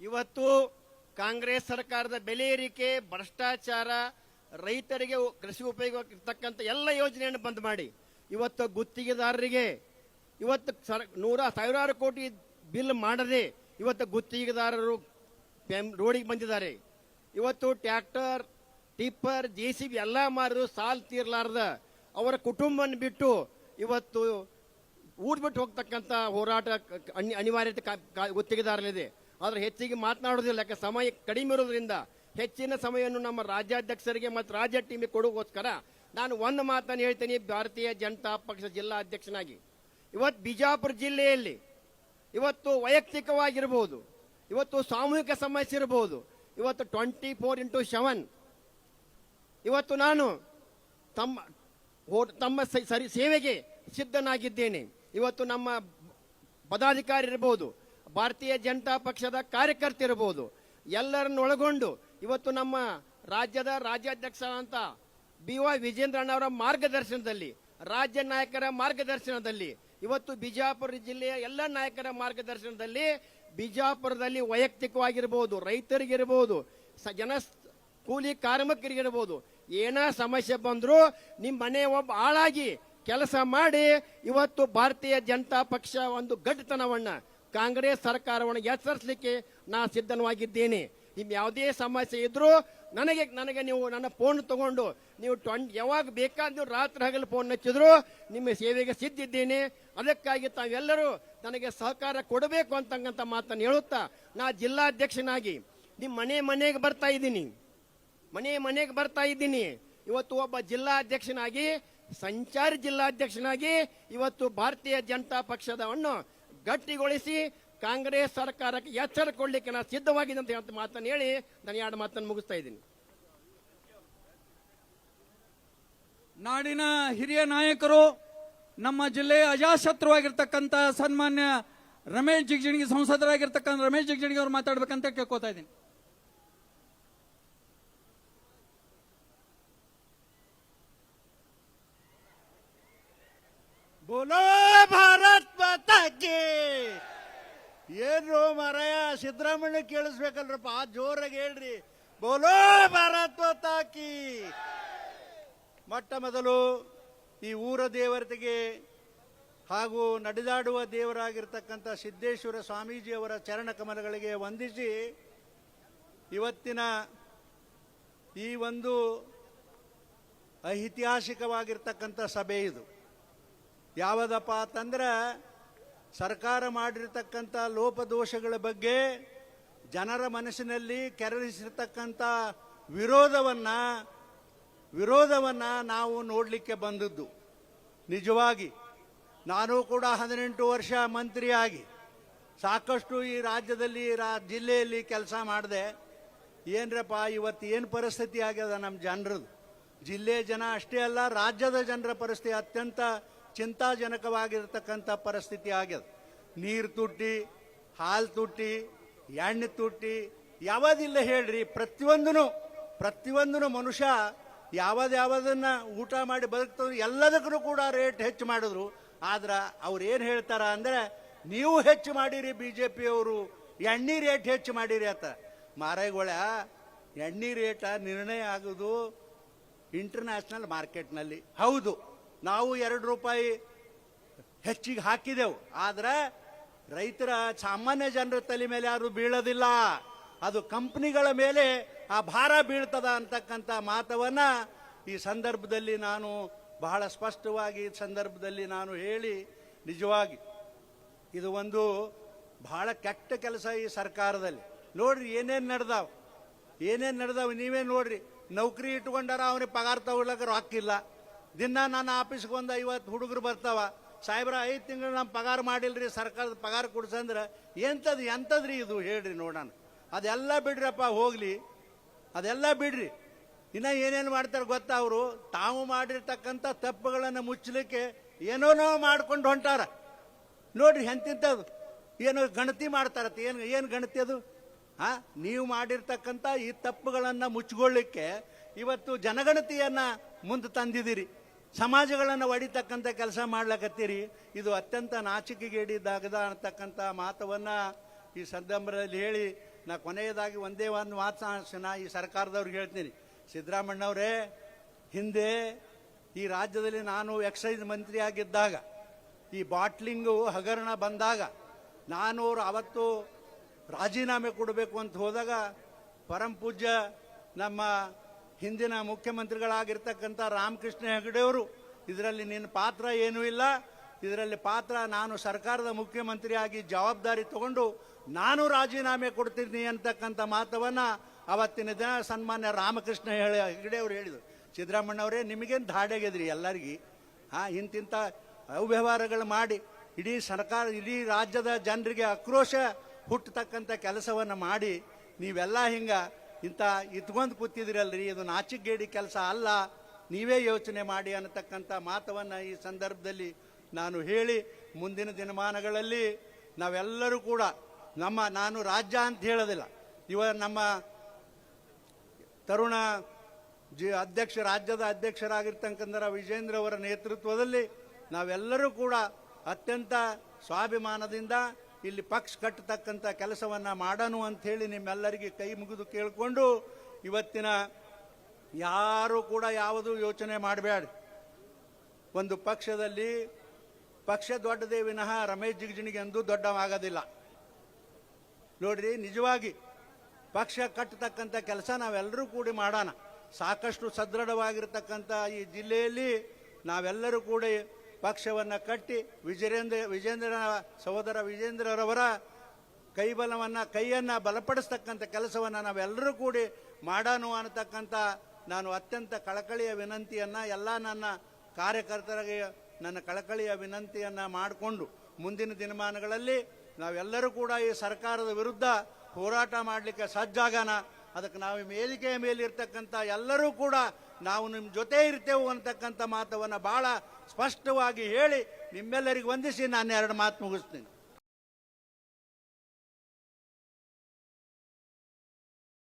ಇವತ್ತು ಕಾಂಗ್ರೆಸ್ ಸರ್ಕಾರದ ಬೆಲೆ ಏರಿಕೆ, ಭ್ರಷ್ಟಾಚಾರ, ರೈತರಿಗೆ ಕೃಷಿ ಉಪಯೋಗ ಇರ್ತಕ್ಕಂಥ ಎಲ್ಲ ಯೋಜನೆಯನ್ನು ಬಂದ್ ಮಾಡಿ ಇವತ್ತು ಗುತ್ತಿಗೆದಾರರಿಗೆ ಇವತ್ತು ಸರ್ ನೂರ ಸಾವಿರಾರು ಕೋಟಿ ಬಿಲ್ ಮಾಡದೆ ಇವತ್ತು ಗುತ್ತಿಗೆದಾರರು ರೋಡಿಗೆ ಬಂದಿದ್ದಾರೆ. ಇವತ್ತು tractor tipper, J C B ಎಲ್ಲ ಮಾರಿದ್ರು ಸಾಲ್ ತೀರ್ಲಾರ್ದ ಅವರ ಕುಟುಂಬವನ್ನು ಬಿಟ್ಟು ಇವತ್ತು ಊರ್ ಬಿಟ್ಟು ಹೋಗ್ತಕ್ಕಂಥ ಹೋರಾಟ ಅನಿವಾರ್ಯತೆ ಗುತ್ತಿಗೆದಾರಲಿದೆ ಆದ್ರೆ ಹೆಚ್ಚಿಗೆ ಮಾತನಾಡೋದಿಲ್ಲ ಯಾಕೆ ಸಮಯ ಕಡಿಮೆ ಇರೋದ್ರಿಂದ ಹೆಚ್ಚಿನ ಸಮಯವನ್ನು ನಮ್ಮ ರಾಜ್ಯಾಧ್ಯಕ್ಷರಿಗೆ ಮತ್ತು ರಾಜ್ಯ ಟೀಮಿಗೆ ಕೊಡುವೋಸ್ಕರ ನಾನು ಒಂದು ಮಾತನ್ನು ಹೇಳ್ತೀನಿ, ಭಾರತೀಯ ಜನತಾ ಪಕ್ಷ ಜಿಲ್ಲಾ ಅಧ್ಯಕ್ಷನಾಗಿ. ಇವತ್ತು ಬಿಜಾಪುರ ಜಿಲ್ಲೆಯಲ್ಲಿ ಇವತ್ತು ವೈಯಕ್ತಿಕವಾಗಿರ್ಬೋದು, ಇವತ್ತು ಸಾಮೂಹಿಕ ಸಮಸ್ಯೆ ಇರಬಹುದು ಇವತ್ತು ಟ್ವೆಂಟಿ ಫೋರ್ ಇಂಟು ಸೆವೆನ್ ಇವತ್ತು ನಾನು ತಮ್ಮ ತಮ್ಮ ಸರಿ, ಸೇವೆಗೆ ಸಿದ್ಧನಾಗಿದ್ದೇನೆ. ಇವತ್ತು ನಮ್ಮ ಪದಾಧಿಕಾರಿ ಇರಬಹುದು ಭಾರತೀಯ ಜನತಾ ಪಕ್ಷದ ಕಾರ್ಯಕರ್ತರಿರ್ಬೋದು ಎಲ್ಲರನ್ನು ಒಳಗೊಂಡು ಇವತ್ತು ನಮ್ಮ ರಾಜ್ಯದ ರಾಜ್ಯಾಧ್ಯಕ್ಷ ಅಂತ ಬಿ ವೈ ವಿಜೇಂದ್ರಣ್ಣ ಅವರ ಮಾರ್ಗದರ್ಶನದಲ್ಲಿ, ರಾಜ್ಯ ನಾಯಕರ ಮಾರ್ಗದರ್ಶನದಲ್ಲಿ, ಇವತ್ತು ಬಿಜಾಪುರ ಜಿಲ್ಲೆಯ ಎಲ್ಲ ನಾಯಕರ ಮಾರ್ಗದರ್ಶನದಲ್ಲಿ ಬಿಜಾಪುರದಲ್ಲಿ ವೈಯಕ್ತಿಕವಾಗಿರ್ಬೋದು, ರೈತರಿಗಿರ್ಬೋದು, ಸ- ಜನ ಕೂಲಿ ಕಾರ್ಮಿಕರಿಗಿರ್ಬೋದು, ಏನೋ ಸಮಸ್ಯೆ ಬಂದರೂ ನಿಮ್ಮ ಮನೆ ಒಬ್ಬ ಆಳಾಗಿ ಕೆಲಸ ಮಾಡಿ, ಇವತ್ತು ಭಾರತೀಯ ಜನತಾ ಪಕ್ಷ ಒಂದು ಗಟ್ಟಿತನವನ್ನ ಕಾಂಗ್ರೆಸ್ ಸರ್ಕಾರವನ್ನು ಎಚ್ಚರಿಸಲಿಕ್ಕೆ ನಾ ಸಿದ್ಧನವಾಗಿದ್ದೇನೆ. ನಿಮ್ಮ ಯಾವುದೇ ಸಮಸ್ಯೆ ಇದ್ದರೂ ನನಗೆ ನನಗೆ ನೀವು ನನ್ನ ಫೋನ್ ತಗೊಂಡು, ನೀವು ಟ್ವೆಂಟ್ ಯಾವಾಗ ಬೇಕಾದ ನೀವು ರಾತ್ರಿ ಹಗಲು ಫೋನ್ ಹಚ್ಚಿದ್ರು ನಿಮ್ಮ ಸೇವೆಗೆ ಸಿದ್ಧಿದ್ದೇನೆ. ಅದಕ್ಕಾಗಿ ತಾವೆಲ್ಲರೂ ನನಗೆ ಸಹಕಾರ ಕೊಡಬೇಕು ಅಂತಕ್ಕಂಥ ಮಾತನ್ನು ಹೇಳುತ್ತಾ, ನಾ ಜಿಲ್ಲಾಧ್ಯಕ್ಷನಾಗಿ ನಿಮ್ಮ ಮನೆ ಮನೆಗೆ ಬರ್ತಾ ಇದ್ದೀನಿ. ಮನೆ ಮನೆಗೆ ಬರ್ತಾ ಇದ್ದೀನಿ. ಇವತ್ತು ಒಬ್ಬ ಜಿಲ್ಲಾಧ್ಯಕ್ಷನಾಗಿ, ಸಂಚಾರಿ ಜಿಲ್ಲಾಧ್ಯಕ್ಷನಾಗಿ, ಇವತ್ತು ಭಾರತೀಯ ಜನತಾ ಪಕ್ಷದವನ್ನು ಗಟ್ಟಿಗೊಳಿಸಿ ಕಾಂಗ್ರೆಸ್ ಸರ್ಕಾರಕ್ಕೆ ಎಚ್ಚರ ಕೊಡ್ಲಿಕ್ಕೆ ನಾನು ಸಿದ್ಧವಾಗಿದೆ ಅಂತ ಹೇಳ್ತ ಮಾತನ್ನು ಹೇಳಿ ನಾನು ಎರಡು ಮಾತನ್ನು ಮುಗಿಸ್ತಾ ಇದ್ದೀನಿ. ನಾಡಿನ ಹಿರಿಯ ನಾಯಕರು ನಮ್ಮ ಜಿಲ್ಲೆಯ ಅಜಾಶತ್ರುವಾಗಿರ್ತಕ್ಕಂಥ ಸನ್ಮಾನ್ಯ ರಮೇಶ್ ಜಿಗಜಿಣಗಿ ಸಂಸದರಾಗಿರ್ತಕ್ಕಂಥ ರಮೇಶ್ ಜಿಗಜಿಣಗಿ ಅವರು ಮಾತಾಡ್ಬೇಕಂತ ಕೇಳ್ಕೊತಾ ಇದ್ದೀನಿ. ಬೋಲೋ ಭಾರತ್ ಮಾತಾ ಏನು ಮಾರಾಯ, ಸಿದ್ದರಾಮಯ್ಯ ಕೇಳಿಸ್ಬೇಕಲ್ರಪ್ಪ ಜೋರಾಗಿ ಹೇಳ್ರಿ. ಬೋಲೋ ಭಾರತ್ ತಾಕಿ ಮೊಟ್ಟ ಮೊದಲು ಈ ಊರ ದೇವರತೆಗೆ ಹಾಗೂ ನಡೆದಾಡುವ ದೇವರಾಗಿರ್ತಕ್ಕಂಥ ಸಿದ್ದೇಶ್ವರ ಸ್ವಾಮೀಜಿಯವರ ಚರಣ ಕಮಲಗಳಿಗೆ ವಂದಿಸಿ ಇವತ್ತಿನ ಈ ಒಂದು ಐತಿಹಾಸಿಕವಾಗಿರ್ತಕ್ಕಂಥ ಸಭೆ ಇದು. ಯಾವುದಪ್ಪ ಅಂತಂದ್ರೆ ಸರ್ಕಾರ ಮಾಡಿರತಕ್ಕಂಥ ಲೋಪದೋಷಗಳ ಬಗ್ಗೆ ಜನರ ಮನಸ್ಸಿನಲ್ಲಿ ಕೆರಳಿಸಿರ್ತಕ್ಕಂಥ ವಿರೋಧವನ್ನ ವಿರೋಧವನ್ನ ನಾವು ನೋಡಲಿಕ್ಕೆ ಬಂದದ್ದು. ನಿಜವಾಗಿ, ನಾನು ಕೂಡ ಹದಿನೆಂಟು ವರ್ಷ ಮಂತ್ರಿಯಾಗಿ ಸಾಕಷ್ಟು ಈ ರಾಜ್ಯದಲ್ಲಿ, ರಾ, ಜಿಲ್ಲೆಯಲ್ಲಿ ಕೆಲಸ ಮಾಡಿದೆ. ಏನ್ರಪ್ಪ, ಇವತ್ತು ಏನು ಪರಿಸ್ಥಿತಿ ಆಗ್ಯದ ನಮ್ಮ ಜನರದು ಜಿಲ್ಲೆ ಜನ ಅಷ್ಟೇ ಅಲ್ಲ, ರಾಜ್ಯದ ಜನರ ಪರಿಸ್ಥಿತಿ ಅತ್ಯಂತ ಚಿಂತಾಜನಕವಾಗಿರ್ತಕ್ಕಂಥ ಪರಿಸ್ಥಿತಿ ಆಗ್ಯದ. ನೀರು ತುಟ್ಟಿ, ಹಾಲು ತುಟ್ಟಿ, ಎಣ್ಣೆ ತುಟ್ಟಿ, ಯಾವುದಿಲ್ಲ ಹೇಳ್ರಿ ಪ್ರತಿಯೊಂದನು ಪ್ರತಿಯೊಂದೂ ಮನುಷ್ಯ ಯಾವ್ದು ಯಾವುದನ್ನು ಊಟ ಮಾಡಿ ಬದುಕ್ತದ್ರು ಎಲ್ಲದಕ್ಕೂ ಕೂಡ ರೇಟ್ ಹೆಚ್ಚು ಮಾಡಿದ್ರು. ಆದ್ರೆ ಅವ್ರು ಏನು ಹೇಳ್ತಾರ ಅಂದ್ರೆ, ನೀವು ಹೆಚ್ಚು ಮಾಡಿರಿ ಬಿ ಜೆ ಪಿಯವರು ಎಣ್ಣೆ ರೇಟ್ ಹೆಚ್ಚು ಮಾಡಿರಿ ಅಂತ. ಮಾರಾಯಗೊಳ ಎಣ್ಣೆ ರೇಟ ನಿರ್ಣಯ ಆಗೋದು ಇಂಟರ್ನ್ಯಾಷನಲ್ ಮಾರ್ಕೆಟ್ನಲ್ಲಿ ಹೌದು. ನಾವು ಎರಡು ರೂಪಾಯಿ ಹೆಚ್ಚಿಗೆ ಹಾಕಿದೆವು. ಆದ್ರೆ ರೈತರ ಸಾಮಾನ್ಯ ಜನರ ತಲೆ ಮೇಲೆ ಯಾರು ಬೀಳೋದಿಲ್ಲ. ಅದು ಕಂಪ್ನಿಗಳ ಮೇಲೆ ಆ ಭಾರ ಬೀಳ್ತದ ಅಂತಕ್ಕಂಥ ಮಾತವನ್ನ ಈ ಸಂದರ್ಭದಲ್ಲಿ ನಾನು ಬಹಳ ಸ್ಪಷ್ಟವಾಗಿ ಈ ಸಂದರ್ಭದಲ್ಲಿ ನಾನು ಹೇಳಿ ನಿಜವಾಗಿ ಇದು ಒಂದು ಬಹಳ ಕೆಟ್ಟ ಕೆಲಸ ಈ ಸರ್ಕಾರದಲ್ಲಿ. ನೋಡ್ರಿ ಏನೇನು ನಡೆದಾವ. ಏನೇನು ನಡೆದಾವ ನೀವೇ ನೋಡ್ರಿ. ನೌಕರಿ ಇಟ್ಕೊಂಡಾರ ಅವನಿಗೆ ಪಗಾರ ತಗೊಳ್ಳಕ್ಕೆ ರೊಕ್ಕ ಇಲ್ಲ. ದಿನ ನನ್ನ ಆಫೀಸ್ಗೆ ಒಂದು ಐವತ್ತು ಹುಡುಗರು ಬರ್ತಾವ. ಸಾಹೇಬ್ರ, ಐದು ತಿಂಗಳು ನಮ್ಮ ಪಗಾರ ಮಾಡಿಲ್ರಿ, ಸರ್ಕಾರದ ಪಗಾರ ಕೊಡ್ಸಂದ್ರೆ ಎಂಥದ್ದು ಎಂಥದ್ರಿ ಇದು ಹೇಳ್ರಿ ನೋಡೋಣ. ಅದೆಲ್ಲ ಬಿಡ್ರಪ್ಪ, ಹೋಗಲಿ. ಅದೆಲ್ಲ ಬಿಡ್ರಿ. ಇನ್ನೂ ಏನೇನು ಮಾಡ್ತಾರೆ ಗೊತ್ತಾ ಅವರು? ತಾವು ಮಾಡಿರ್ತಕ್ಕಂಥ ತಪ್ಪುಗಳನ್ನು ಮುಚ್ಚಲಿಕ್ಕೆ ಏನೋನೋ ಮಾಡ್ಕೊಂಡು ಹೊಂಟಾರ. ನೋಡ್ರಿ ಎಂತಿಂಥದ್ದು. ಏನು ಗಣತಿ ಮಾಡ್ತಾರತ್ತ. ಏನು ಏನು ಗಣತಿ ಅದು? ಹಾಂ, ನೀವು ಮಾಡಿರ್ತಕ್ಕಂಥ ಈ ತಪ್ಪುಗಳನ್ನು ಮುಚ್ಚಿಕೊಳ್ಳಿಕ್ಕೆ ಇವತ್ತು ಜನಗಣತಿಯನ್ನ ಮುಂದೆ ತಂದಿದ್ದೀರಿ. ಸಮಾಜಗಳನ್ನು ಒಡಿತಕ್ಕಂಥ ಕೆಲಸ ಮಾಡ್ಲಕತ್ತೀರಿ. ಇದು ಅತ್ಯಂತ ನಾಚಿಕೆಗೇಡಿದಾಗದ ಅಂತಕ್ಕಂಥ ಮಾತವನ್ನು ಈ ಸಂದರ್ಭದಲ್ಲಿ ಹೇಳಿ, ನಾ ಕೊನೆಯದಾಗಿ ಒಂದೇ ಒಂದು ಮಾತು ನಾ ಈ ಸರ್ಕಾರದವ್ರಿಗೆ ಹೇಳ್ತೀನಿ. ಸಿದ್ದರಾಮಣ್ಣವರೇ ಹಿಂದೆ ಈ ರಾಜ್ಯದಲ್ಲಿ ನಾನು ಎಕ್ಸೈಸ್ ಮಂತ್ರಿ ಆಗಿದ್ದಾಗ, ಈ ಬಾಟ್ಲಿಂಗು ಹಗರಣ ಬಂದಾಗ ನಾನು ಅವತ್ತು ರಾಜೀನಾಮೆ ಕೊಡಬೇಕು ಅಂತ ಹೋದಾಗ, ಪರಂ ಪೂಜ್ಯ ನಮ್ಮ ಹಿಂದಿನ ಮುಖ್ಯಮಂತ್ರಿಗಳಾಗಿರ್ತಕ್ಕಂಥ ರಾಮಕೃಷ್ಣ ಹೆಗಡೆಯವರು ಇದರಲ್ಲಿ ನಿನ್ನ ಪಾತ್ರ ಏನೂ ಇಲ್ಲ. ಇದರಲ್ಲಿ ಪಾತ್ರ ನಾನು ಸರ್ಕಾರದ ಮುಖ್ಯಮಂತ್ರಿಯಾಗಿ ಜವಾಬ್ದಾರಿ ತಗೊಂಡು ನಾನು ರಾಜೀನಾಮೆ ಕೊಡ್ತೀನಿ ಅಂತಕ್ಕಂಥ ಮಾತವನ್ನು ಅವತ್ತಿನ ದಿನ ಸನ್ಮಾನ್ಯ ರಾಮಕೃಷ್ಣ ಹೆಗಡೆ ಅವರು ಹೇಳಿದರು. ಸಿದ್ದರಾಮಣ್ಣವರೇ ನಿಮಗೇನು ಧಾಡೆಗೆದ್ರಿ ಎಲ್ಲರಿಗೆ? ಹಾಂ ಇಂತಿಂಥ ಅವ್ಯವಹಾರಗಳು ಮಾಡಿ ಇಡೀ ಸರ್ಕಾರ, ಇಡೀ ರಾಜ್ಯದ ಜನರಿಗೆ ಆಕ್ರೋಶ ಹುಟ್ಟತಕ್ಕಂಥ ಕೆಲಸವನ್ನು ಮಾಡಿ, ನೀವೆಲ್ಲ ಹಿಂಗ ಇಂಥ ಇತ್ಕೊಂಡು ಕೂತಿದಿರಲ್ರಿ ಇದು ನಾಚಿಕ್ಗೇಡಿ ಕೆಲಸ ಅಲ್ಲ. ನೀವೇ ಯೋಚನೆ ಮಾಡಿ ಅನ್ನತಕ್ಕಂಥ ಮಾತವನ್ನು ಈ ಸಂದರ್ಭದಲ್ಲಿ ನಾನು ಹೇಳಿ, ಮುಂದಿನ ದಿನಮಾನಗಳಲ್ಲಿ ನಾವೆಲ್ಲರೂ ಕೂಡ ನಮ್ಮ, ನಾನು ರಾಜ್ಯ ಅಂತ ಹೇಳೋದಿಲ್ಲ. ಇವ ನಮ್ಮ ತರುಣ ಜಿ ಅಧ್ಯಕ್ಷ, ರಾಜ್ಯದ ಅಧ್ಯಕ್ಷರಾಗಿರ್ತಕ್ಕಂಥ ವಿಜೇಂದ್ರ ಅವರ ನೇತೃತ್ವದಲ್ಲಿ ನಾವೆಲ್ಲರೂ ಕೂಡ ಅತ್ಯಂತ ಸ್ವಾಭಿಮಾನದಿಂದ ಇಲ್ಲಿ ಪಕ್ಷ ಕಟ್ಟತಕ್ಕಂಥ ಕೆಲಸವನ್ನು ಮಾಡೋಣ ಅಂತ ಹೇಳಿ ನಿಮ್ಮೆಲ್ಲರಿಗೆ ಕೈ ಮುಗಿದು ಕೇಳಿಕೊಂಡು ಇವತ್ತಿನ ಯಾರು ಕೂಡ ಯಾವುದು ಯೋಚನೆ ಮಾಡಬೇಡ. ಒಂದು ಪಕ್ಷದಲ್ಲಿ ಪಕ್ಷ ದೊಡ್ಡದೇ ವಿನಃ ರಮೇಶ್ ಜಿಗಜಿಣಿಗೆ ಎಂದೂ ದೊಡ್ಡವಾಗೋದಿಲ್ಲ. ನೋಡ್ರಿ, ನಿಜವಾಗಿ ಪಕ್ಷ ಕಟ್ಟತಕ್ಕಂಥ ಕೆಲಸ ನಾವೆಲ್ಲರೂ ಕೂಡಿ ಮಾಡೋಣ. ಸಾಕಷ್ಟು ಸದೃಢವಾಗಿರ್ತಕ್ಕಂಥ ಈ ಜಿಲ್ಲೆಯಲ್ಲಿ ನಾವೆಲ್ಲರೂ ಕೂಡಿ ಪಕ್ಷವನ್ನು ಕಟ್ಟಿ ವಿಜಯೇಂದ್ರ ವಿಜೇಂದ್ರ, ಸಹೋದರ ವಿಜೇಂದ್ರರವರ ಕೈಬಲವನ್ನು, ಕೈಯನ್ನು ಬಲಪಡಿಸ್ತಕ್ಕಂಥ ಕೆಲಸವನ್ನು ನಾವೆಲ್ಲರೂ ಕೂಡಿ ಮಾಡೋಣ ಅನ್ನತಕ್ಕಂಥ ನಾನು ಅತ್ಯಂತ ಕಳಕಳಿಯ ವಿನಂತಿಯನ್ನು ಎಲ್ಲ ನನ್ನ ಕಾರ್ಯಕರ್ತರಿಗೆ ನನ್ನ ಕಳಕಳಿಯ ವಿನಂತಿಯನ್ನು ಮಾಡಿಕೊಂಡು ಮುಂದಿನ ದಿನಮಾನಗಳಲ್ಲಿ ನಾವೆಲ್ಲರೂ ಕೂಡ ಈ ಸರ್ಕಾರದ ವಿರುದ್ಧ ಹೋರಾಟ ಮಾಡಲಿಕ್ಕೆ ಸಜ್ಜಾಗೋಣ ಅದಕ್ಕೆ ನಾವು ವೇದಿಕೆಯ ಮೇಲೆ ಇರ್ತಕ್ಕಂಥ ಎಲ್ಲರೂ ಕೂಡ ನಾವು ನಿಮ್ಮ ಜೊತೆ ಇರ್ತೇವೆ ಅಂತಕ್ಕಂಥ ಮಾತವನ್ನು ಭಾಳ ಸ್ಪಷ್ಟವಾಗಿ ಹೇಳಿ ನಿಮ್ಮೆಲ್ಲರಿಗೆ ವಂದಿಸಿ ನಾನು ಎರಡು ಮಾತು ಮುಗಿಸ್ತೀನಿ.